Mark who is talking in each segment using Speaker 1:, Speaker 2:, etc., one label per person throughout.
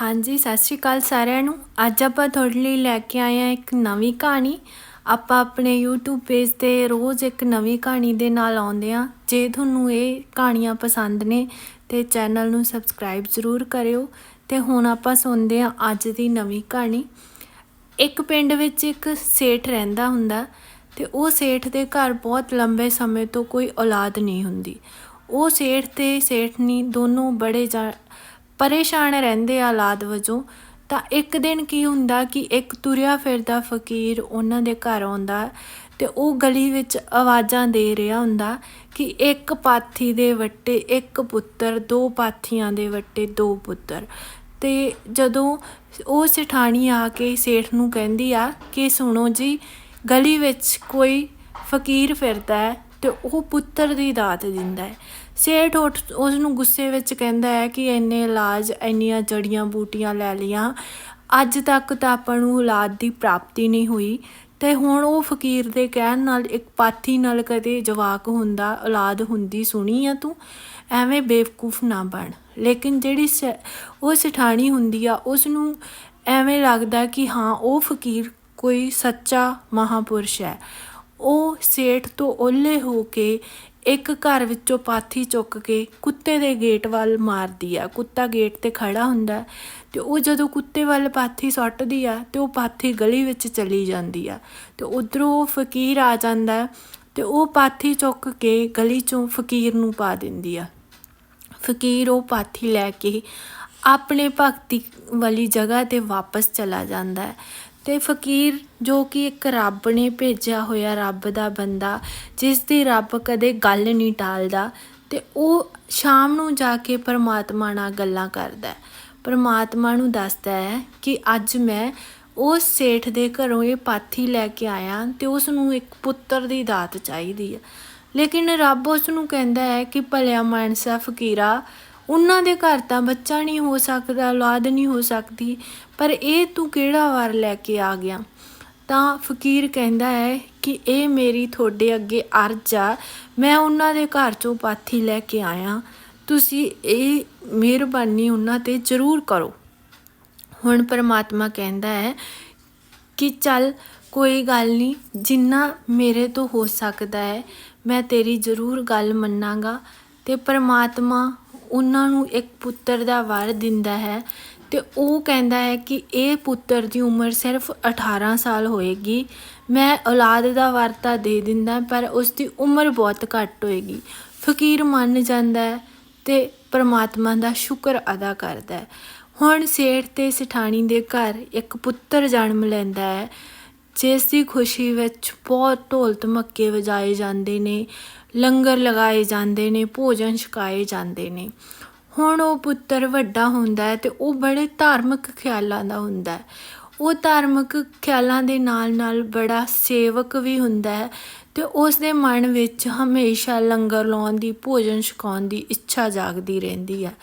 Speaker 1: ਹਾਂਜੀ, ਸਤਿ ਸ਼੍ਰੀ ਅਕਾਲ ਸਾਰਿਆਂ ਨੂੰ। ਅੱਜ ਆਪਾਂ ਤੁਹਾਡੇ ਲਈ ਲੈ ਕੇ ਆਏ ਹਾਂ ਇੱਕ ਨਵੀਂ ਕਹਾਣੀ। ਆਪਾਂ ਆਪਣੇ YouTube ਪੇਜ ਤੇ ਰੋਜ਼ ਇੱਕ ਨਵੀਂ ਕਹਾਣੀ ਦੇ ਨਾਲ ਆਉਂਦੇ ਹਾਂ। ਜੇ ਤੁਹਾਨੂੰ ਇਹ ਕਹਾਣੀਆਂ ਪਸੰਦ ਨੇ ਤੇ ਚੈਨਲ ਨੂੰ ਸਬਸਕ੍ਰਾਈਬ ਜ਼ਰੂਰ ਕਰਿਓ। ਤੇ ਹੁਣ ਆਪਾਂ ਸੁਣਦੇ ਹਾਂ ਅੱਜ ਦੀ ਨਵੀਂ ਕਹਾਣੀ। ਇੱਕ ਪਿੰਡ ਵਿੱਚ ਇੱਕ ਸੇਠ ਰਹਿੰਦਾ ਹੁੰਦਾ ਤੇ ਉਹ ਸੇਠ ਦੇ ਘਰ ਬਹੁਤ ਲੰਬੇ ਸਮੇਂ ਤੋਂ ਕੋਈ ਔਲਾਦ ਨਹੀਂ ਹੁੰਦੀ। ਉਹ ਸੇਠ ਤੇ ਸੇਠਨੀ ਦੋਨੋਂ ਬੜੇ ਜਾ ਪਰੇਸ਼ਾਨ ਰਹਿੰਦੇ ਆ ਔਲਾਦ ਵਜੋਂ, ਤਾਂ ਇੱਕ ਦਿਨ ਕੀ ਹੁੰਦਾ ਕਿ ਇੱਕ ਤੁਰਿਆ ਫਿਰਦਾ ਫਕੀਰ ਉਹਨਾਂ ਦੇ ਘਰ ਆਉਂਦਾ ਤੇ ਉਹ ਗਲੀ ਵਿੱਚ ਆਵਾਜ਼ਾਂ ਦੇ ਰਿਹਾ ਹੁੰਦਾ ਕਿ ਇੱਕ ਪਾਥੀ ਦੇ ਵੱਟੇ ਇੱਕ ਪੁੱਤਰ, ਦੋ ਪਾਥੀਆਂ ਦੇ ਵੱਟੇ ਦੋ ਪੁੱਤਰ। ਤੇ ਜਦੋਂ ਉਹ ਸਠਾਣੀ ਆ ਕੇ ਸੇਠ ਨੂੰ ਕਹਿੰਦੀ ਆ ਕਿ ਸੁਣੋ ਜੀ, ਗਲੀ ਵਿੱਚ ਕੋਈ ਫਕੀਰ ਫਿਰਦਾ ਹੈ ਤੇ ਉਹ ਪੁੱਤਰ ਦੀ ਦਾਤ ਦਿੰਦਾ ਹੈ। ਸੇਠ ਉੱਠ ਉਸ ਨੂੰ ਗੁੱਸੇ ਵਿੱਚ ਕਹਿੰਦਾ ਹੈ ਕਿ ਇੰਨੇ ਇਲਾਜ ਇੰਨੀਆਂ ਜੜੀਆਂ ਬੂਟੀਆਂ ਲੈ ਲੀਆਂ ਅੱਜ ਤੱਕ ਤਾਂ ਆਪਾਂ ਨੂੰ ਔਲਾਦ ਦੀ ਪ੍ਰਾਪਤੀ ਨਹੀਂ ਹੋਈ। ਤੇ ਹੁਣ ਉਹ ਫਕੀਰ ਦੇ ਕਹਿਣ ਨਾਲ ਇੱਕ ਪਾਥੀ ਨਾਲ ਕਦੇ ਜਵਾਕ ਹੁੰਦਾ, ਔਲਾਦ ਹੁੰਦੀ ਸੁਣੀ ਆ ਤੂੰ? ਐਵੇਂ ਬੇਵਕੂਫ ਨਾ ਬਣ। ਲੇਕਿਨ ਜਿਹੜੀ ਸ- ਉਹ ਸਿਠਾਣੀ ਹੁੰਦੀ ਆ ਉਸ ਨੂੰ ਐਵੇਂ ਲੱਗਦਾ ਕਿ ਹਾਂ, ਉਹ ਫਕੀਰ ਕੋਈ ਸੱਚਾ ਮਹਾਪੁਰਸ਼ ਹੈ। ਉਹ ਸੇਠ ਤੋਂ ਓਹਲੇ ਹੋ ਕੇ ਇੱਕ ਘਰ ਵਿੱਚੋਂ ਪਾਥੀ ਚੁੱਕ ਕੇ ਕੁੱਤੇ ਦੇ ਗੇਟ ਵੱਲ ਮਾਰਦੀ ਆ। ਕੁੱਤਾ ਗੇਟ ਤੇ ਖੜਾ ਹੁੰਦਾ ਹੈ ਤੇ ਉਹ ਜਦੋਂ ਕੁੱਤੇ ਵੱਲ ਪਾਥੀ ਸੁੱਟਦੀ ਆ ਤੇ ਉਹ ਪਾਥੀ ਗਲੀ ਵਿੱਚ ਚਲੀ ਜਾਂਦੀ ਆ ਤੇ ਉਧਰੋਂ ਉਹ ਫਕੀਰ ਆ ਜਾਂਦਾ ਹੈ ਤੇ ਉਹ ਪਾਥੀ ਚੁੱਕ ਕੇ ਗਲੀ ਚੋਂ ਫਕੀਰ ਨੂੰ ਪਾ ਦਿੰਦੀ ਆ। ਫਕੀਰ ਉਹ ਪਾਥੀ ਲੈ ਕੇ ਆਪਣੇ ਭਗਤੀ ਵਾਲੀ ਜਗ੍ਹਾ ਤੇ ਵਾਪਸ ਚਲਾ ਜਾਂਦਾ ਹੈ ਤੇ ਫਕੀਰ ਜੋ ਕਿ ਇੱਕ ਰੱਬ ਨੇ ਭੇਜਿਆ ਹੋਇਆ ਰੱਬ ਦਾ ਬੰਦਾ, ਜਿਸ ਦੀ ਰੱਬ ਕਦੇ ਗੱਲ ਨਹੀਂ ਟਾਲਦਾ ਤੇ ਉਹ ਸ਼ਾਮ ਨੂੰ ਜਾ ਕੇ ਪਰਮਾਤਮਾ ਨਾਲ ਗੱਲਾਂ ਕਰਦਾ ਪਰਮਾਤਮਾ ਨੂੰ ਦੱਸਦਾ ਹੈ ਕਿ ਅੱਜ ਮੈਂ ਉਸ ਸੇਠ ਦੇ ਘਰੋਂ ਇਹ ਪਾਥੀ ਲੈ ਕੇ ਆਇਆ ਤੇ ਉਸ ਨੂੰ ਇੱਕ ਪੁੱਤਰ ਦੀ ਦਾਤ ਚਾਹੀਦੀ ਹੈ। ਲੇਕਿਨ ਰੱਬ ਉਸ ਨੂੰ ਕਹਿੰਦਾ ਹੈ ਕਿ ਭਲਿਆ ਮਾਨਸਾ ਫਕੀਰਾ ਉਹਨਾਂ ਦੇ ਘਰ ਤਾਂ ਬੱਚਾ ਨਹੀਂ ਹੋ ਸਕਦਾ, ਔਲਾਦ ਨਹੀਂ ਹੋ ਸਕਦੀ, ਪਰ ਇਹ ਤੂੰ ਕਿਹੜਾ ਵਾਰ ਲੈ ਕੇ ਆ ਗਿਆ? ਤਾਂ ਫਕੀਰ ਕਹਿੰਦਾ ਹੈ ਕਿ ਇਹ ਮੇਰੀ ਤੁਹਾਡੇ ਅੱਗੇ ਅਰਜ਼ ਆ, ਮੈਂ ਉਹਨਾਂ ਦੇ ਘਰ ਚੋਂ ਪਾਥੀ ਲੈ ਕੇ ਆਇਆ। ਤੁਸੀਂ ਇਹ ਮਿਹਰਬਾਨੀ ਉਹਨਾਂ ਤੇ ਜ਼ਰੂਰ ਕਰੋ। ਹੁਣ ਪਰਮਾਤਮਾ ਕਹਿੰਦਾ ਹੈ ਕਿ ਚੱਲ, ਕੋਈ ਗੱਲ ਨਹੀਂ, ਜਿੰਨਾ ਮੇਰੇ ਤੋਂ ਹੋ ਸਕਦਾ ਹੈ, ਮੈਂ ਤੇਰੀ ਜ਼ਰੂਰ ਗੱਲ ਮੰਨਾਂਗਾ ਤੇ ਪਰਮਾਤਮਾ ਉਹਨਾਂ ਨੂੰ ਇੱਕ ਪੁੱਤਰ ਦਾ ਵਰ ਦਿੰਦਾ ਹੈ ਤੇ ਉਹ ਕਹਿੰਦਾ ਹੈ ਕਿ ਇਹ ਪੁੱਤਰ ਦੀ ਉਮਰ ਸਿਰਫ 18 ਸਾਲ ਹੋਏਗੀ। ਮੈਂ ਔਲਾਦ ਦਾ ਵਰ ਤਾਂ ਦੇ ਦਿੰਦਾ, ਪਰ ਉਸ ਦੀ ਉਮਰ ਬਹੁਤ ਘੱਟ ਹੋਏਗੀ। ਫਕੀਰ ਮੰਨ ਜਾਂਦਾ ਹੈ ਤੇ ਪਰਮਾਤਮਾ ਦਾ ਸ਼ੁਕਰ ਅਦਾ ਕਰਦਾ ਹੈ। ਹੁਣ ਸੇਠ ਤੇ ਸਿਠਾਣੀ ਦੇ ਘਰ ਇੱਕ ਪੁੱਤਰ ਜਨਮ ਲੈਂਦਾ ਹੈ, ਜਿਸ ਦੀ ਖੁਸ਼ੀ ਵਿੱਚ ਬਹੁਤ ਢੋਲ ਧਮੱਕੇ ਵਜਾਏ ਜਾਂਦੇ ਨੇ। ਲੰਗਰ ਲਗਾਏ ਜਾਂਦੇ ਨੇ, ਭੋਜਨ ਛਕਾਏ ਜਾਂਦੇ ਨੇ। ਹੁਣ ਉਹ ਪੁੱਤਰ ਵੱਡਾ ਹੁੰਦਾ ਹੈ ਤੇ ਉਹ ਬੜੇ ਧਾਰਮਿਕ ਖਿਆਲਾਂ ਦਾ ਹੁੰਦਾ ਹੈ। ਉਹ ਧਾਰਮਿਕ ਖਿਆਲਾਂ ਦੇ ਨਾਲ-ਨਾਲ ਬੜਾ ਸੇਵਕ ਵੀ ਹੁੰਦਾ ਹੈ ਤੇ ਉਸ ਦੇ ਮਨ ਵਿੱਚ ਹਮੇਸ਼ਾ ਲੰਗਰ ਲਾਉਣ ਦੀ, ਭੋਜਨ ਛਕਾਉਣ ਦੀ ਇੱਛਾ ਜਾਗਦੀ ਰਹਿੰਦੀ ਹੈ।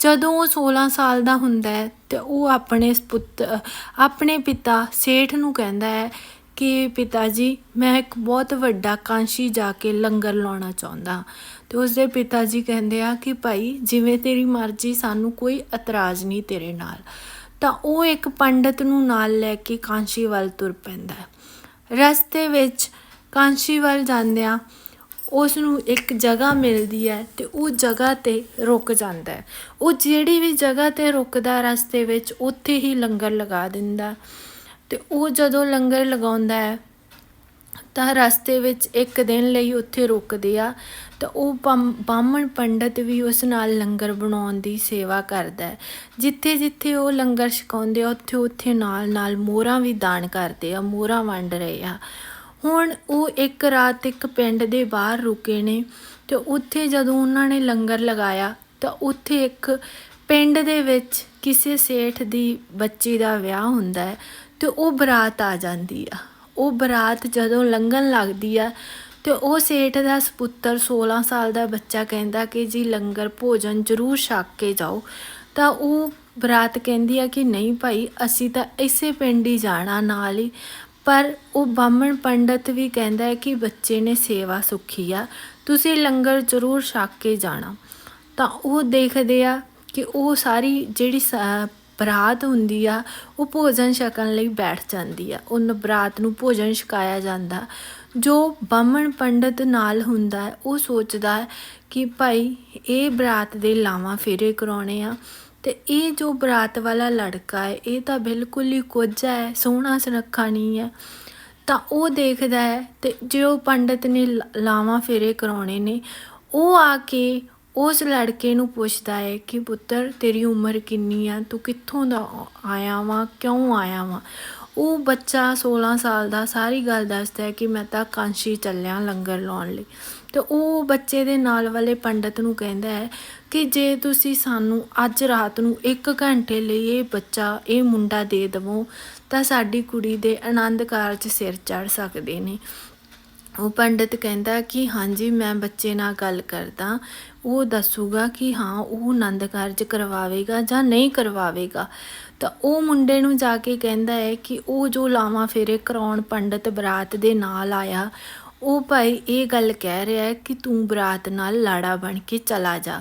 Speaker 1: ਜਦੋਂ ਉਹ 16 ਸਾਲ ਦਾ ਹੁੰਦਾ ਹੈ ਤੇ ਉਹ ਆਪਣੇ ਪੁੱਤ, ਆਪਣੇ ਪਿਤਾ ਸੇਠ ਨੂੰ ਕਹਿੰਦਾ ਹੈ ਕਿ ਪਿਤਾ ਜੀ ਮੈਂ ਇੱਕ ਬਹੁਤ ਵੱਡਾ ਕਾਂਸ਼ੀ ਜਾ ਕੇ ਲੰਗਰ ਲਾਉਣਾ ਚਾਹੁੰਦਾ। ਤੇ ਉਸਦੇ ਪਿਤਾ ਜੀ ਕਹਿੰਦੇ ਆ ਕਿ ਭਾਈ, ਜਿਵੇਂ ਤੇਰੀ ਮਰਜ਼ੀ, ਸਾਨੂੰ ਕੋਈ ਇਤਰਾਜ਼ ਨਹੀਂ ਤੇਰੇ ਨਾਲ। ਤਾਂ ਉਹ ਇੱਕ ਪੰਡਤ ਨੂੰ ਨਾਲ ਲੈ ਕੇ ਕਾਂਸ਼ੀ ਵੱਲ ਤੁਰ ਪੈਂਦਾ ਹੈ। ਰਸਤੇ ਵਿੱਚ ਕਾਂਸ਼ੀ ਵੱਲ ਜਾਂਦਿਆਂ ਉਸ ਨੂੰ ਇੱਕ ਜਗ੍ਹਾ ਮਿਲਦੀ ਹੈ ਤੇ ਉਹ ਜਗ੍ਹਾ ਤੇ ਰੁਕ ਜਾਂਦਾ ਹੈ। ਉਹ ਜਿਹੜੀ ਵੀ ਜਗ੍ਹਾ ਤੇ ਰੁਕਦਾ, ਰਸਤੇ ਵਿੱਚ ਉੱਥੇ ਹੀ ਲੰਗਰ ਲਗਾ ਦਿੰਦਾ। ਤੇ ਉਹ ਜਦੋਂ ਲੰਗਰ ਲਗਾਉਂਦਾ ਹੈ, ਤਾਂ ਰਸਤੇ ਵਿੱਚ ਇੱਕ ਦਿਨ ਲਈ ਉੱਥੇ ਰੁਕਦੇ ਆ, ਤਾਂ ਉਹ ਬਾਹਮਣ ਪੰਡਤ ਵੀ ਉਸ ਨਾਲ ਲੰਗਰ ਬਣਾਉਣ ਦੀ ਸੇਵਾ ਕਰਦਾ ਹੈ। ਜਿੱਥੇ ਜਿੱਥੇ ਉਹ ਲੰਗਰ ਛਕਾਉਂਦੇ ਆ, ਉੱਥੇ ਉੱਥੇ ਨਾਲ ਨਾਲ ਮੋਹਰਾਂ ਵੀ ਦਾਨ ਕਰਦੇ ਆ, ਮੋਹਰਾਂ ਵੰਡ ਰਹੇ ਆ। ਹੁਣ ਉਹ ਇੱਕ ਰਾਤ ਇੱਕ ਪਿੰਡ ਦੇ ਬਾਹਰ ਰੁਕੇ ਨੇ, ਤੇ ਉੱਥੇ ਜਦੋਂ ਉਹਨਾਂ ਨੇ ਲੰਗਰ ਲਗਾਇਆ, ਤਾਂ ਉੱਥੇ ਇੱਕ ਪਿੰਡ ਦੇ ਵਿੱਚ ਕਿਸੇ ਸੇਠ ਦੀ ਬੱਚੀ ਦਾ ਵਿਆਹ ਹੁੰਦਾ ਹੈ। ਤੇ ਉਹ ਬਰਾਤ ਆ ਜਾਂਦੀ ਆ। ਉਹ ਬਰਾਤ ਜਦੋਂ ਲੰਘਣ ਲੱਗਦੀ ਆ ਤੇ ਉਹ ਸੇਠ ਦਾ ਸਪੁੱਤਰ 16 ਸਾਲ ਦਾ ਬੱਚਾ ਕਹਿੰਦਾ ਕਿ ਜੀ ਲੰਗਰ ਭੋਜਨ ਜ਼ਰੂਰ ਛਕ ਕੇ ਜਾਓ। ਤਾਂ ਉਹ ਬਰਾਤ ਕਹਿੰਦੀ ਆ ਕਿ ਨਹੀਂ ਭਾਈ, ਅਸੀਂ ਤਾਂ ਇਸੇ ਪਿੰਡ ਹੀ ਜਾਣਾ ਨਾਲ ਹੀ। ਪਰ ਉਹ ਬਾਹਮਣ ਪੰਡਤ ਵੀ ਕਹਿੰਦਾ ਹੈ ਕਿ ਬੱਚੇ ਨੇ ਸੇਵਾ ਸੁਖੀ ਆ, ਤੁਸੀਂ ਲੰਗਰ ਜ਼ਰੂਰ ਛਕ ਕੇ ਜਾਣਾ। ਤਾਂ ਉਹ ਦੇਖਦੇ ਆ ਕਿ ਉਹ ਸਾਰੀ ਜਿਹੜੀ ਸ- ਬਰਾਤ ਹੁੰਦੀ ਆ, ਉਹ ਭੋਜਨ ਛਕਣ ਲਈ ਬੈਠ ਜਾਂਦੀ ਆ। ਉਹ ਬਰਾਤ ਨੂੰ ਭੋਜਨ ਛਕਾਇਆ ਜਾਂਦਾ। ਜੋ ਬਾਹਮਣ ਪੰਡਤ ਨਾਲ ਹੁੰਦਾ ਉਹ ਸੋਚਦਾ ਕਿ ਭਾਈ, ਇਹ ਬਰਾਤ ਦੇ ਲਾਵਾਂ ਫੇਰੇ ਕਰਾਉਣੇ ਆ ਤੇ ਇਹ ਜੋ ਬਰਾਤ ਵਾਲਾ ਲੜਕਾ ਹੈ, ਇਹ ਤਾਂ ਬਿਲਕੁਲ ਹੀ ਕੋਝਾ ਹੈ, ਸੋਹਣਾ ਸੁਨੱਖਾ ਨਹੀਂ ਹੈ। ਤਾਂ ਉਹ ਦੇਖਦਾ ਹੈ ਤੇ ਜੋ ਪੰਡਤ ਨੇ ਲ- ਲਾਵਾਂ ਫੇਰੇ ਕਰਾਉਣੇ ਨੇ, ਉਹ ਆ ਕੇ ਉਸ ਲੜਕੇ ਨੂੰ ਪੁੱਛਦਾ ਹੈ ਕਿ ਪੁੱਤਰ, ਤੇਰੀ ਉਮਰ ਕਿੰਨੀ ਆ? ਤੂੰ ਕਿੱਥੋਂ ਦਾ ਆਇਆ ਵਾਂ? ਕਿਉਂ ਆਇਆ ਵਾਂ? ਉਹ ਬੱਚਾ 16 ਸਾਲ ਦਾ ਸਾਰੀ ਗੱਲ ਦੱਸਦਾ ਹੈ ਕਿ ਮੈਂ ਤਾਂ ਕਾਂਸ਼ੀ ਚੱਲਿਆ ਲੰਗਰ ਲਾਉਣ ਲਈ। ਤੇ ਉਹ ਬੱਚੇ ਦੇ ਨਾਲ ਵਾਲੇ ਪੰਡਤ ਨੂੰ ਕਹਿੰਦਾ ਹੈ ਕਿ ਜੇ ਤੁਸੀਂ ਸਾਨੂੰ ਅੱਜ ਰਾਤ ਨੂੰ 1 ਘੰਟੇ ਲਈ ਇਹ ਬੱਚਾ, ਇਹ ਮੁੰਡਾ ਦੇ ਦਵੋ, ਤਾਂ ਸਾਡੀ ਕੁੜੀ ਦੇ ਆਨੰਦ ਕਾਰਜ ਸਿਰ ਚੜ ਸਕਦੇ ਨੇ। ਉਹ ਪੰਡਿਤ ਕਹਿੰਦਾ ਕਿ ਹਾਂਜੀ, ਮੈਂ ਬੱਚੇ ਨਾਲ ਗੱਲ ਕਰਦਾ। ਉਹ ਦੱਸੂਗਾ ਕਿ ਹਾਂ, ਉਹ ਆਨੰਦ ਕਾਰਜ ਕਰਵਾਵੇਗਾ ਜਾਂ ਨਹੀਂ ਕਰਵਾਵੇਗਾ। ਤਾਂ ਉਹ ਮੁੰਡੇ ਨੂੰ ਜਾ ਕੇ ਕਹਿੰਦਾ ਹੈ ਕਿ ਉਹ ਜੋ ਲਾਵਾਂ ਫੇਰੇ ਕਰਾਉਣ ਪੰਡਿਤ ਬਰਾਤ ਦੇ ਨਾਲ ਆਇਆ, ਉਹ ਭਾਈ ਇਹ ਗੱਲ ਕਹਿ ਰਿਹਾ ਹੈ ਕਿ ਤੂੰ ਬਰਾਤ ਨਾਲ ਲਾੜਾ ਬਣ ਕੇ ਚਲਾ ਜਾ।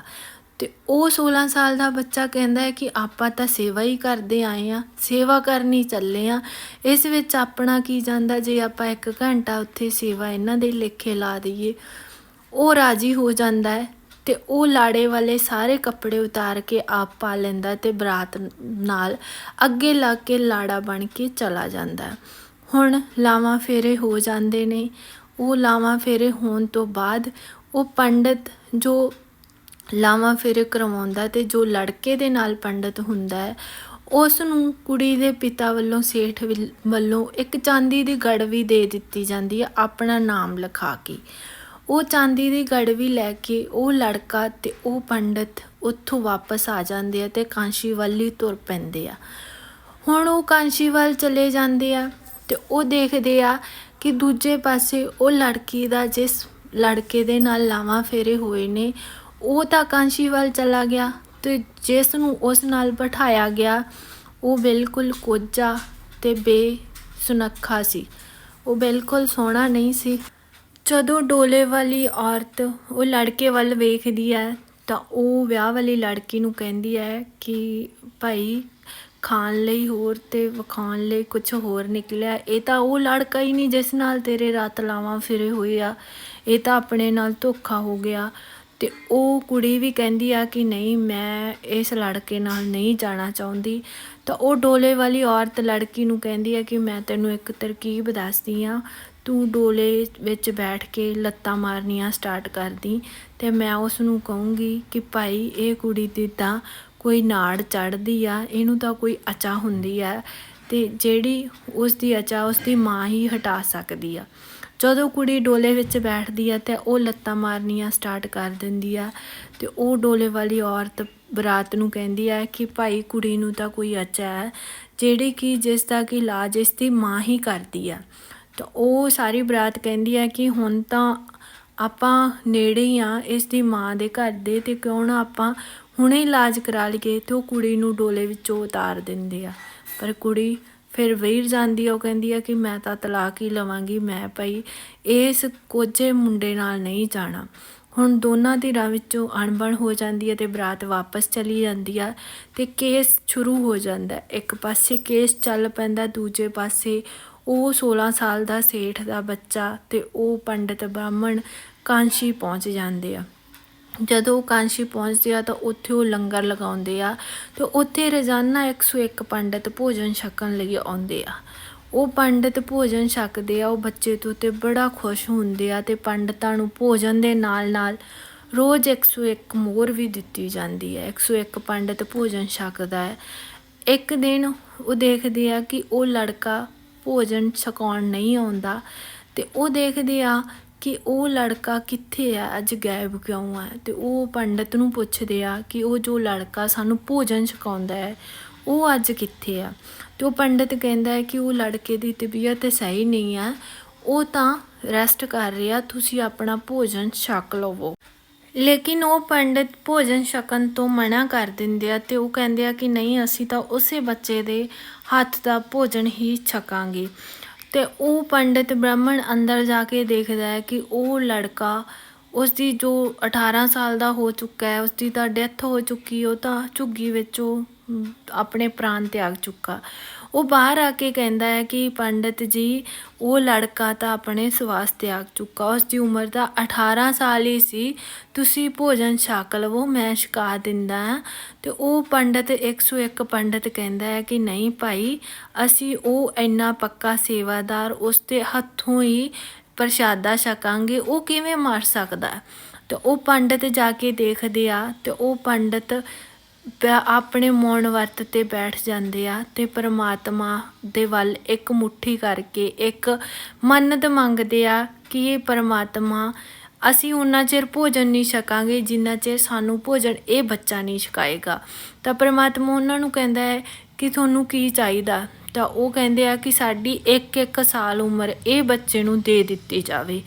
Speaker 1: ਤੇ ਉਹ 16 ਸਾਲ ਦਾ ਬੱਚਾ ਕਹਿੰਦਾ ਹੈ ਕਿ ਆਪਾਂ ਤਾਂ ਸੇਵਾ ਹੀ ਕਰਦੇ ਆਏ ਆ ਸੇਵਾ ਕਰਨੀ ਚੱਲੇ ਆ ਇਸ ਵਿੱਚ ਆਪਣਾ ਕੀ ਜਾਂਦਾ, ਜੇ ਆਪਾਂ ਇੱਕ ਘੰਟਾ ਉੱਥੇ ਸੇਵਾ ਇਹਨਾਂ ਦੇ ਲੇਖੇ ਲਾ ਦਈਏ, ਉਹ ਰਾਜੀ ਹੋ ਜਾਂਦਾ ਹੈ ਤੇ ਉਹ ਲਾੜੇ ਵਾਲੇ ਸਾਰੇ ਕੱਪੜੇ ਉਤਾਰ ਕੇ ਆਪ ਪਾ ਲੈਂਦਾ ਤੇ ਬਰਾਤ ਨਾਲ ਅੱਗੇ ਲੱਗ ਕੇ ਲਾੜਾ ਬਣ ਕੇ ਚਲਾ ਜਾਂਦਾ ਹੁਣ ਲਾਵਾਂ ਫੇਰੇ ਹੋ ਜਾਂਦੇ ਨੇ, ਉਹ ਲਾਵਾਂ ਫੇਰੇ ਹੋਣ ਤੋਂ ਬਾਅਦ ਉਹ ਪੰਡਤ ਜੋ ਲਾਵਾਂ ਫੇਰੇ ਕਰਵਾਉਂਦਾ ਤੇ ਜੋ ਲੜਕੇ ਦੇ ਨਾਲ ਪੰਡਤ ਹੁੰਦਾ ਹੈ, ਉਸ ਨੂੰ ਕੁੜੀ ਦੇ ਪਿਤਾ ਵੱਲੋਂ, ਸੇਠ ਵੱਲ- ਵੱਲੋਂ ਇੱਕ ਚਾਂਦੀ ਦੀ ਗੜਵੀ ਦੇ ਦਿੱਤੀ ਜਾਂਦੀ ਹੈ ਆਪਣਾ ਨਾਮ ਲਿਖਾ ਕੇ। ਉਹ ਚਾਂਦੀ ਦੀ ਗੜਵੀ ਲੈ ਕੇ ਉਹ ਲੜਕਾ ਤੇ ਉਹ ਪੰਡਤ ਉੱਥੋਂ ਵਾਪਸ ਆ ਜਾਂਦੇ ਆ ਤੇ ਕਾਂਸ਼ੀ ਵੱਲ ਹੀ ਤੁਰ ਪੈਂਦੇ ਆ। ਹੁਣ ਉਹ ਕਾਂਸ਼ੀ ਵੱਲ ਚਲੇ ਜਾਂਦੇ ਆ ਤੇ ਉਹ ਦੇਖਦੇ ਆ ਕਿ ਦੂਜੇ ਪਾਸੇ ਉਹ ਲੜਕੀ ਦਾ ਜਿਸ ਲੜਕੇ ਦੇ ਨਾਲ ਲਾਵਾਂ ਫੇਰੇ ਹੋਏ ਨੇ ਉਹ ਤਾਂ ਕਾਂਸ਼ੀ ਵੱਲ ਚਲਾ ਗਿਆ ਤੇ ਜਿਸ ਨੂੰ ਉਸ ਨਾਲ ਬਿਠਾਇਆ ਗਿਆ, ਉਹ ਬਿਲਕੁਲ ਕੋਝਾ ਤੇ ਬੇਸੁਨੱਖਾ ਸੀ। ਉਹ ਬਿਲਕੁਲ ਸੋਹਣਾ ਨਹੀਂ ਸੀ। ਜਦੋਂ ਡੋਲੇ ਵਾਲੀ ਔਰਤ ਉਹ ਲੜਕੇ ਵੱਲ ਵੇਖਦੀ ਹੈ, ਤਾਂ ਉਹ ਵਿਆਹ ਵਾਲੀ ਲੜਕੀ ਨੂੰ ਕਹਿੰਦੀ ਹੈ ਕਿ ਭਾਈ ਖਾਣ ਲਈ ਹੋਰ ਤੇ ਵਿਖਾਉਣ ਲਈ ਕੁਝ ਹੋਰ ਨਿਕਲਿਆ। ਇਹ ਤਾਂ ਉਹ ਲੜਕਾ ਹੀ ਨਹੀਂ ਜਿਸ ਨਾਲ ਤੇਰੇ ਰਾਤ ਲਾਵਾਂ ਫਿਰੇ ਹੋਏ ਆ। ਇਹ ਤਾਂ ਆਪਣੇ ਨਾਲ ਧੋਖਾ ਹੋ ਗਿਆ। ਤੇ ਉਹ ਕੁੜੀ ਵੀ ਕਹਿੰਦੀ ਆ ਕਿ ਨਹੀਂ, ਮੈਂ ਇਸ ਲੜਕੇ ਨਾਲ ਨਹੀਂ ਜਾਣਾ ਚਾਹੁੰਦੀ। ਤਾਂ ਉਹ ਡੋਲੇ ਵਾਲੀ ਔਰਤ ਲੜਕੀ ਨੂੰ ਕਹਿੰਦੀ ਆ ਕਿ ਮੈਂ ਤੈਨੂੰ ਇੱਕ ਤਰਕੀਬ ਦੱਸਦੀ ਆ, ਤੂੰ ਡੋਲੇ ਵਿੱਚ ਬੈਠ ਕੇ ਲੱਤਾਂ ਮਾਰਨੀਆਂ ਸਟਾਰਟ ਕਰਦੀ ਤੇ ਮੈਂ ਉਸ ਨੂੰ ਕਹੂੰਗੀ ਕਿ ਭਾਈ, ਇਹ ਕੁੜੀ ਦੀ ਤਾਂ ਕੋਈ ਨਾੜ ਚੜਦੀ ਆ, ਇਹਨੂੰ ਤਾਂ ਕੋਈ ਅਚਾ ਹੁੰਦੀ ਆ ਤੇ ਜਿਹੜੀ ਉਸ ਦੀ ਅਚਾ ਉਸ ਦੀ ਮਾਂ ਹੀ ਹਟਾ ਸਕਦੀ ਆ। ਜਦੋਂ ਕੁੜੀ ਡੋਲੇ ਵਿੱਚ ਬੈਠਦੀ ਆ ਤੇ ਉਹ ਲੱਤਾਂ ਮਾਰਨੀਆਂ ਸਟਾਰਟ ਕਰ ਦਿੰਦੀ ਆ ਤੇ ਉਹ ਡੋਲੇ ਵਾਲੀ ਔਰਤ ਬਰਾਤ ਨੂੰ ਕਹਿੰਦੀ ਆ ਕਿ ਭਾਈ ਕੁੜੀ ਨੂੰ ਤਾਂ ਕੋਈ ਅਚਾ ਹੈ, ਜਿਹੜੀ ਕਿ ਜਿਸ ਦਾ ਕਿ ਇਲਾਜ ਇਸ ਦੀ ਮਾਂ ਹੀ ਕਰਦੀ ਆ। ਤਾਂ ਉਹ ਸਾਰੀ ਬਰਾਤ ਕਹਿੰਦੀ ਆ ਕਿ ਹੁਣ ਤਾਂ ਆਪਾਂ ਨੇੜੇ ਹੀ ਆ ਇਸ ਦੀ ਮਾਂ ਦੇ ਘਰ ਦੇ ਤੇ ਕਿਉਂ ਨਾ ਆਪਾਂ ਹੁਣੇ ਇਲਾਜ ਕਰਾ ਲਈਏ ਤੇ ਉਹ ਕੁੜੀ ਨੂੰ ਡੋਲੇ ਵਿੱਚੋਂ ਉਤਾਰ ਦਿੰਦੇ ਆ। ਪਰ ਕੁੜੀ ਫਿਰ ਵਹੀਰ ਜਾਂਦੀ ਆ, ਉਹ ਕਹਿੰਦੀ ਆ ਕਿ ਮੈਂ ਤਾਂ ਤਲਾਕ ਹੀ ਲਵਾਂਗੀ, ਮੈਂ ਭਾਈ ਇਸ ਕੋਝੇ ਮੁੰਡੇ ਨਾਲ ਨਹੀਂ ਜਾਣਾ। ਹੁਣ ਦੋਨਾਂ ਧਿਰਾਂ ਵਿੱਚੋਂ ਅਣਬਣ ਹੋ ਜਾਂਦੀ ਹੈ ਤੇ ਬਰਾਤ ਵਾਪਸ ਚਲੀ ਜਾਂਦੀ ਆ ਤੇ ਕੇਸ ਸ਼ੁਰੂ ਹੋ ਜਾਂਦਾ ਇੱਕ ਪਾਸੇ ਕੇਸ ਚੱਲ ਪੈਂਦਾ, ਦੂਜੇ ਪਾਸੇ ਉਹ 16 ਸਾਲ ਦਾ ਸੇਠ ਦਾ ਬੱਚਾ ਤੇ ਉਹ ਪੰਡਿਤ ਬ੍ਰਾਹਮਣ ਕਾਂਸ਼ੀ ਪਹੁੰਚ ਜਾਂਦੇ ਆ। ਜਦੋਂ ਉਹ ਕਾਂਸ਼ੀ ਪਹੁੰਚਦੇ ਆ ਤਾਂ ਉੱਥੇ ਉਹ ਲੰਗਰ ਲਗਾਉਂਦੇ ਆ ਤੇ ਉੱਥੇ ਰੋਜ਼ਾਨਾ 101 ਪੰਡਿਤ ਭੋਜਨ ਛਕਣ ਲਈ ਆਉਂਦੇ ਆ। ਉਹ ਪੰਡਿਤ ਭੋਜਨ ਛਕਦੇ ਆ, ਉਹ ਬੱਚੇ ਤੋਂ ਤੇ ਬੜਾ ਖੁਸ਼ ਹੁੰਦੇ ਆ ਤੇ ਪੰਡਤਾਂ ਨੂੰ ਭੋਜਨ ਦੇ ਨਾਲ-ਨਾਲ ਰੋਜ਼ 101 ਮੋਰ ਵੀ ਦਿੱਤੀ ਜਾਂਦੀ ਹੈ। 101 ਪੰਡਿਤ ਭੋਜਨ ਛਕਦਾ ਹੈ। ਇੱਕ ਦਿਨ ਉਹ ਦੇਖਦੇ ਆ ਕਿ ਉਹ ਲੜਕਾ ਭੋਜਨ ਛਕਾਉਣ ਨਹੀਂ ਆਉਂਦਾ ਤੇ ਉਹ ਦੇਖਦੇ ਆ ਕਿ ਉਹ ਲੜਕਾ ਕਿੱਥੇ ਆ? ਅੱਜ ਗਾਇਬ ਕਿਉਂ ਆ? ਤੇ ਉਹ ਪੰਡਤ ਨੂੰ ਪੁੱਛਦੇ ਆ ਕਿ ਉਹ ਜੋ ਲੜਕਾ ਸਾਨੂੰ ਭੋਜਨ ਛਕਾਉਂਦਾ ਹੈ, ਉਹ ਅੱਜ ਕਿੱਥੇ ਆ? ਤੇ ਉਹ ਪੰਡਤ ਕਹਿੰਦਾ ਹੈ ਕਿ ਉਹ ਲੜਕੇ ਦੀ ਤਬੀਅਤ ਸਹੀ ਨਹੀਂ ਆ। ਉਹ ਤਾਂ ਰੈਸਟ ਕਰ ਰਿਹਾ, ਤੁਸੀਂ ਆਪਣਾ ਭੋਜਨ ਛਕ ਲਵੋ। ਲੇਕਿਨ ਉਹ ਪੰਡਿਤ ਭੋਜਨ ਛਕਣ ਤੋਂ ਮਨਾ ਕਰ ਦਿੰਦੇ ਆ ਤੇ ਉਹ ਕਹਿੰਦੇ ਆ ਕਿ ਨਹੀਂ, ਅਸੀਂ ਤਾਂ ਉਸੇ ਬੱਚੇ ਦੇ ਹੱਥ ਦਾ ਭੋਜਨ ਹੀ ਛਕਾਂਗੇ। ਤੇ ਉਹ ਪੰਡਿਤ ਬ੍ਰਾਹਮਣ ਅੰਦਰ ਜਾ ਕੇ ਦੇਖਦਾ ਹੈ ਕਿ ਉਹ ਲੜਕਾ ਉਸ ਦੀ ਜੋ 18 ਸਾਲ ਦਾ ਹੋ ਚੁੱਕਾ ਹੈ ਉਸ ਦੀ ਤਾਂ ਡੈਥ ਹੋ ਚੁੱਕੀ ਉਹ ਤਾਂ ਝੁੱਗੀ ਵਿੱਚੋਂ ਅਮ, ਆਪਣੇ ਪ੍ਰਾਣ ਤਿਆਗ ਚੁੱਕਾ। ਉਹ ਬਾਹਰ ਆ ਕੇ ਕਹਿੰਦਾ ਹੈ ਕਿ ਪੰਡਤ ਜੀ, ਉਹ ਲੜਕਾ ਤਾਂ ਆਪਣੇ ਸਵਾਸ ਤਿਆਗ ਚੁੱਕਾ। ਉਸ ਦੀ ਉਮਰ ਤਾਂ 18 ਸਾਲ ਹੀ ਸੀ। ਤੁਸੀਂ ਭੋਜਨ ਛਕ ਲਵੋ, ਮੈਂ ਛਕਾ ਦਿੰਦਾ ਹਾਂ। ਤੇ ਉਹ ਪੰਡਤ 101 ਪੰਡਤ ਕਹਿੰਦਾ ਹੈ ਕਿ ਨਹੀਂ ਭਾਈ, ਅਸੀਂ ਉਹ ਇੰਨਾ ਪੱਕਾ ਸੇਵਾਦਾਰ ਉਸ ਦੇ ਹੱਥੋਂ ਹੀ ਪ੍ਰਸ਼ਾਦਾ ਛਕਾਂਗੇ, ਉਹ ਕਿਵੇਂ ਮਰ ਸਕਦਾ? ਹੈ? ਤੇ ਉਹ ਪੰਡਤ ਜਾ ਕੇ ਦੇਖਦੇ ਆ ਤੇ ਉਹ ਪੰਡਤ ਆਪਣੇ ਮੌਨ ਵਰਤ ਤੇ ਬੈਠ ਜਾਂਦੇ ਆ ਤੇ ਪਰਮਾਤਮਾ ਦੇ ਵੱਲ ਇੱਕ ਮੁਠੀ ਕਰਕੇ ਇੱਕ ਮੰਨਤ ਮੰਗਦੇ ਆ ਕਿ ਇਹ ਪਰਮਾਤਮਾ, ਅਸੀਂ ਉਹਨਾਂ ਚਿਰ ਭੋਜਨ ਨਹੀਂ ਛਕਾਂਗੇ, ਜਿੰਨਾ ਚਿਰ ਸਾਨੂੰ ਭੋਜਨ ਇਹ ਬੱਚਾ ਨਹੀਂ ਛਕਾਏਗਾ। ਤਾਂ ਪਰਮਾਤਮਾ ਉਹਨਾਂ ਨੂੰ ਕਹਿੰਦਾ ਹੈ ਕਿ ਤੁਹਾਨੂੰ ਕੀ ਚਾਹੀਦਾ? ਤਾਂ ਉਹ ਕਹਿੰਦੇ ਆ ਕਿ ਸਾਡੀ ਇੱਕ ਇੱਕ ਸਾਲ ਉਮਰ ਇਹ ਬੱਚੇ ਨੂੰ ਦੇ ਦਿੱਤੀ ਜਾਵੇ।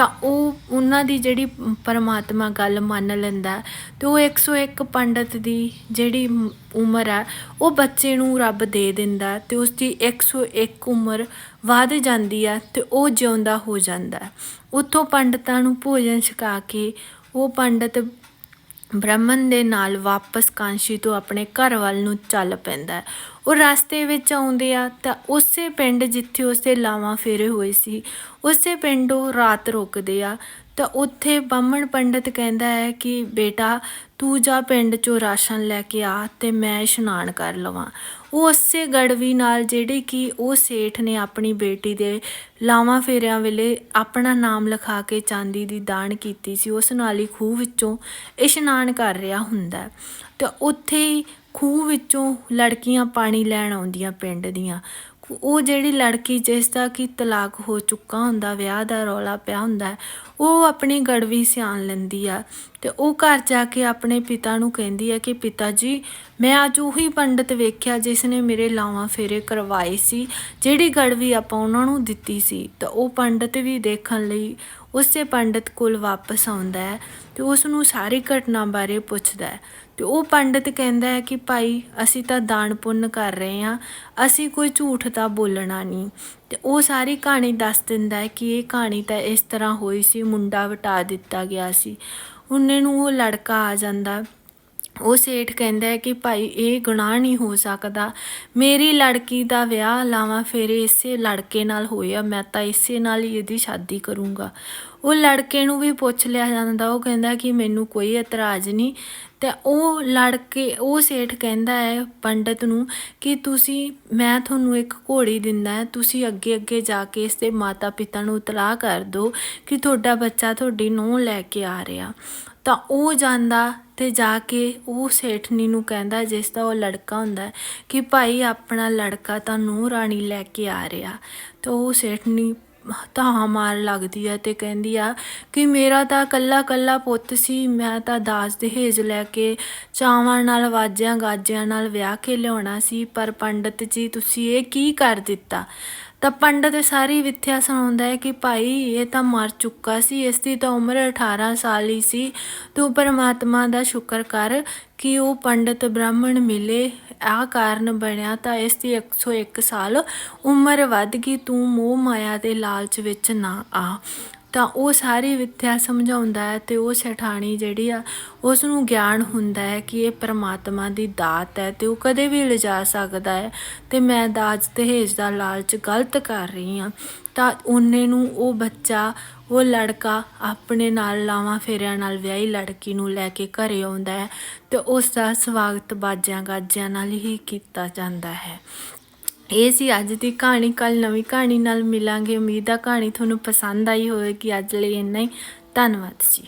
Speaker 1: ਤਾਂ ਉਹ ਉਹਨਾਂ ਦੀ ਜਿਹੜੀ ਪਰਮਾਤਮਾ ਗੱਲ ਮੰਨ ਲੈਂਦਾ ਤੇ ਉਹ 101 ਪੰਡਤ ਦੀ ਜਿਹੜੀ ਉਮਰ ਹੈ, ਉਹ ਬੱਚੇ ਨੂੰ ਰੱਬ ਦੇ ਦਿੰਦਾ ਤੇ ਉਸ ਦੀ 101 ਉਮਰ ਵਧ ਜਾਂਦੀ ਹੈ ਤੇ ਉਹ ਜਿਉਂਦਾ ਹੋ ਜਾਂਦਾ ਉੱਥੋਂ ਪੰਡਤਾਂ ਨੂੰ ਭੋਜਨ ਛਕਾ ਕੇ ਉਹ ਪੰਡਤ ਬ੍ਰਾਹਮਣ ਦੇ ਨਾਲ ਵਾਪਸ ਕਾਂਸ਼ੀ ਤੋਂ ਆਪਣੇ ਘਰ ਵੱਲ ਨੂੰ ਚੱਲ ਪੈਂਦਾ ਉਹ ਰਸਤੇ ਵਿੱਚ ਆਉਂਦੇ ਆ ਤਾਂ ਉਸੇ ਪਿੰਡ ਜਿੱਥੇ ਉਸੇ ਲਾਵਾਂ ਫੇਰੇ ਹੋਏ ਸੀ, ਉਸੇ ਪਿੰਡ ਉਹ ਰਾਤ ਰੁਕਦੇ ਆ। ਤਾਂ ਉੱਥੇ ਬਾਹਮਣ ਪੰਡਤ ਕਹਿੰਦਾ ਹੈ ਕਿ ਬੇਟਾ, ਤੂੰ ਜਾ ਪਿੰਡ ਚੋਂ ਰਾਸ਼ਨ ਲੈ ਕੇ ਆ ਤੇ ਮੈਂ ਇਸ਼ਨਾਨ ਕਰ ਲਵਾਂ ਉਹ ਉਸੇ ਗੜਵੀ ਨਾਲ ਜਿਹੜੇ ਕਿ ਉਹ ਸੇਠ ਨੇ ਆਪਣੀ ਬੇਟੀ ਦੇ ਲਾਵਾਂ ਫੇਰਿਆਂ ਵੇਲੇ ਆਪਣਾ ਨਾਮ ਲਿਖਾ ਕੇ ਚਾਂਦੀ ਦੀ ਦਾਨ ਕੀਤੀ ਸੀ, ਉਸ ਨਾਲ ਹੀ ਖੂਹ ਵਿੱਚੋਂ ਇਸ਼ਨਾਨ ਕਰ ਰਿਹਾ ਹੁੰਦਾ ਹੈ। ਤੇ ਉੱਥੇ ਹੀ ਖੂਹ ਵਿੱਚੋਂ ਲੜਕੀਆਂ ਪਾਣੀ ਲੈਣ ਆਉਂਦੀਆਂ ਪਿੰਡ ਦੀਆਂ ਉਹ ਜਿਹੜੀ ਲੜਕੀ ਜਿਸ ਦਾ ਕਿ ਤਲਾਕ ਹੋ ਚੁੱਕਾ ਹੁੰਦਾ, ਵਿਆਹ ਦਾ ਰੌਲਾ ਪਿਆ ਹੁੰਦਾ, ਉਹ ਆਪਣੀ ਗੜਵੀ ਸਿਆਣ ਲੈਂਦੀ ਆ। ਤੇ ਉਹ ਘਰ ਜਾ ਕੇ ਆਪਣੇ ਪਿਤਾ ਨੂੰ ਕਹਿੰਦੀ ਹੈ ਕਿ ਪਿਤਾ ਜੀ, ਮੈਂ ਅੱਜ ਉਹੀ ਪੰਡਤ ਵੇਖਿਆ ਜਿਸ ਨੇ ਮੇਰੇ ਲਾਵਾਂ ਫੇਰੇ ਕਰਵਾਏ ਸੀ, ਜਿਹੜੀ ਗੜਵੀ ਆਪਾਂ ਉਹਨਾਂ ਨੂੰ ਦਿੱਤੀ ਸੀ। ਤਾਂ ਉਹ ਪੰਡਤ ਵੀ ਦੇਖਣ ਲਈ ਉਸੇ ਪੰਡਤ ਕੋਲ ਵਾਪਸ ਆਉਂਦਾ ਹੈ ਤੇ ਉਸ ਨੂੰ ਸਾਰੀ ਘਟਨਾ ਬਾਰੇ ਪੁੱਛਦਾ ਹੈ। ਤੇ ਉਹ ਪੰਡਤ ਕਹਿੰਦਾ ਹੈ ਕਿ ਭਾਈ, ਅਸੀਂ ਤਾਂ ਦਾਨ ਪੁੰਨ ਕਰ ਰਹੇ ਹਾਂ, ਅਸੀਂ ਕੋਈ ਝੂਠ ਤਾਂ ਬੋਲਣਾ ਨਹੀਂ। ਤੇ ਉਹ ਸਾਰੀ ਕਹਾਣੀ ਦੱਸ ਦਿੰਦਾ ਹੈ ਕਿ ਇਹ ਕਹਾਣੀ ਤਾਂ ਇਸ ਤਰ੍ਹਾਂ ਹੋਈ ਸੀ, ਮੁੰਡਾ ਵਟਾ ਦਿੱਤਾ ਗਿਆ ਸੀ। ਉਹਨੇ ਨੂੰ ਉਹ ਲੜਕਾ ਆ ਜਾਂਦਾ। ਉਹ ਸੇਠ ਕਹਿੰਦਾ ਹੈ ਕਿ ਭਾਈ, ਇਹ ਗੁਨਾਹ ਨਹੀਂ ਹੋ ਸਕਦਾ। ਮੇਰੀ ਲੜਕੀ ਦਾ ਵਿਆਹ ਲਾਵਾਂ, ਫੇਰੇ ਇਸੇ ਲੜਕੇ ਨਾਲ ਹੋਇਆ, ਮੈਂ ਤਾਂ ਇਸੇ ਨਾਲ ਹੀ ਇਹਦੀ ਸ਼ਾਦੀ ਕਰੂੰਗਾ। ਉਹ ਲੜਕੇ ਨੂੰ ਵੀ ਪੁੱਛ ਲਿਆ ਜਾਂਦਾ, ਉਹ ਕਹਿੰਦਾ ਕਿ ਮੈਨੂੰ ਕੋਈ ਇਤਰਾਜ਼ ਨਹੀਂ। ਤੇ ਉਹ ਲੜਕੇ, ਉਹ ਸੇਠ ਕਹਿੰਦਾ ਹੈ ਪੰਡਤ ਨੂੰ ਕਿ ਤੁਸੀਂ, ਮੈਂ ਤੁਹਾਨੂੰ ਇੱਕ ਘੋੜੀ ਦਿੰਦਾ ਹੈ, ਤੁਸੀਂ ਅੱਗੇ ਅੱਗੇ ਜਾ ਕੇ ਇਸ ਦੇ ਮਾਤਾ ਪਿਤਾ ਨੂੰ ਇਤਲਾਹ ਕਰ ਦਿਓ ਕਿ ਤੁਹਾਡਾ ਬੱਚਾ ਤੁਹਾਡੀ ਨੂੰਹ ਲੈ ਕੇ ਆ ਰਿਹਾ। ਤਾਂ ਉਹ ਜਾਂਦਾ ਤੇ ਜਾ ਕੇ ਉਹ ਸੇਠਨੀ ਨੂੰ ਕਹਿੰਦਾ, ਜਿਸ ਦਾ ਉਹ ਲੜਕਾ ਹੁੰਦਾ ਕਿ ਭਾਈ ਆਪਣਾ ਲੜਕਾ ਤਾਂ ਨੂੰਹ ਰਾਣੀ ਲੈ ਕੇ ਆ ਰਿਹਾ। ਤਾਂ ਉਹ ਸੇਠਨੀ ਤਾਂ ਮਾਰ ਲੱਗਦੀ ਹੈ ਤੇ ਕਹਿੰਦੀ ਆ ਕਿ ਮੇਰਾ ਤਾਂ ਕੱਲਾ ਕੱਲਾ ਪੁੱਤ ਸੀ, ਮੈਂ ਤਾਂ ਦਾਜ ਦਹੇਜ ਲੈ ਕੇ ਚਾਵਾਂ ਨਾਲ ਵਾਜਿਆਂ ਗਾਜਿਆਂ ਨਾਲ ਵਿਆਹ ਕੇ ਲਿਆਉਣਾ ਸੀ, ਪਰ ਪੰਡਤ ਜੀ ਤੁਸੀਂ ਇਹ ਕੀ ਕਰ ਦਿੱਤਾ? ਤਾਂ ਪੰਡਤ ਸਾਰੀ ਵਿਥਿਆ ਸੁਣਾਉਂਦਾ ਹੈ ਕਿ ਭਾਈ ਇਹ ਤਾਂ ਮਰ ਚੁੱਕਾ ਸੀ, ਇਸ ਦੀ ਤਾਂ ਉਮਰ 18 ਸਾਲ ਹੀ ਸੀ, ਤੂੰ ਪਰਮਾਤਮਾ ਦਾ ਸ਼ੁਕਰ ਕਰ ਕਿ ਉਹ ਪੰਡਤ ਬ੍ਰਾਹਮਣ ਮਿਲੇ ਆ ਕਾਰਨ ਬਣਿਆ ਤਾਂ ਇਸ ਦੀ 101 ਸਾਲ ਉਮਰ ਵੱਧ ਗਈ, ਤੂੰ ਮੋਹ ਮਾਇਆ ਦੇ ਲਾਲਚ ਵਿੱਚ ਨਾ ਆ। ਤਾਂ ਉਹ ਸਾਰੀ ਵਿਥਿਆ ਸਮਝਾਉਂਦਾ ਹੈ ਤੇ ਉਹ ਸਠਾਣੀ ਜਿਹੜੀ ਆ ਉਸ ਨੂੰ ਗਿਆਨ ਹੁੰਦਾ ਹੈ ਕਿ ਇਹ ਪ੍ਰਮਾਤਮਾ ਦੀ ਦਾਤ ਹੈ ਤੇ ਉਹ ਕਦੇ ਵੀ ਲਿਜਾ ਸਕਦਾ ਹੈ ਤੇ ਮੈਂ ਦਾਜ ਦਹੇਜ ਦਾ ਲਾਲਚ ਗਲਤ ਕਰ ਰਹੀ ਹਾਂ। ਤਾਂ ਉਹਨੇ ਨੂੰ ਉਹ ਬੱਚਾ, ਉਹ ਲੜਕਾ ਆਪਣੇ ਨਾਲ ਲਾਵਾਂ ਫੇਰਿਆਂ ਨਾਲ ਵਿਆਹੀ ਲੜਕੀ ਨੂੰ ਲੈ ਕੇ ਘਰੇ ਆਉਂਦਾ ਹੈ ਤੇ ਉਸ ਦਾ ਸਵਾਗਤ ਬਾਜਿਆਂ ਗਾਜਿਆਂ ਨਾਲ ਹੀ ਕੀਤਾ ਜਾਂਦਾ ਹੈ। ਇਹ ਸੀ ਅੱਜ ਦੀ ਕਹਾਣੀ। ਕੱਲ ਨਵੀਂ ਕਹਾਣੀ ਨਾਲ ਮਿਲਾਂਗੇ। ਉਮੀਦ ਆ ਕਹਾਣੀ ਤੁਹਾਨੂੰ ਪਸੰਦ ਆਈ ਹੋਵੇਗੀ। ਅੱਜ ਲਈ ਇੰਨਾ ਹੀ। ਧੰਨਵਾਦ ਜੀ।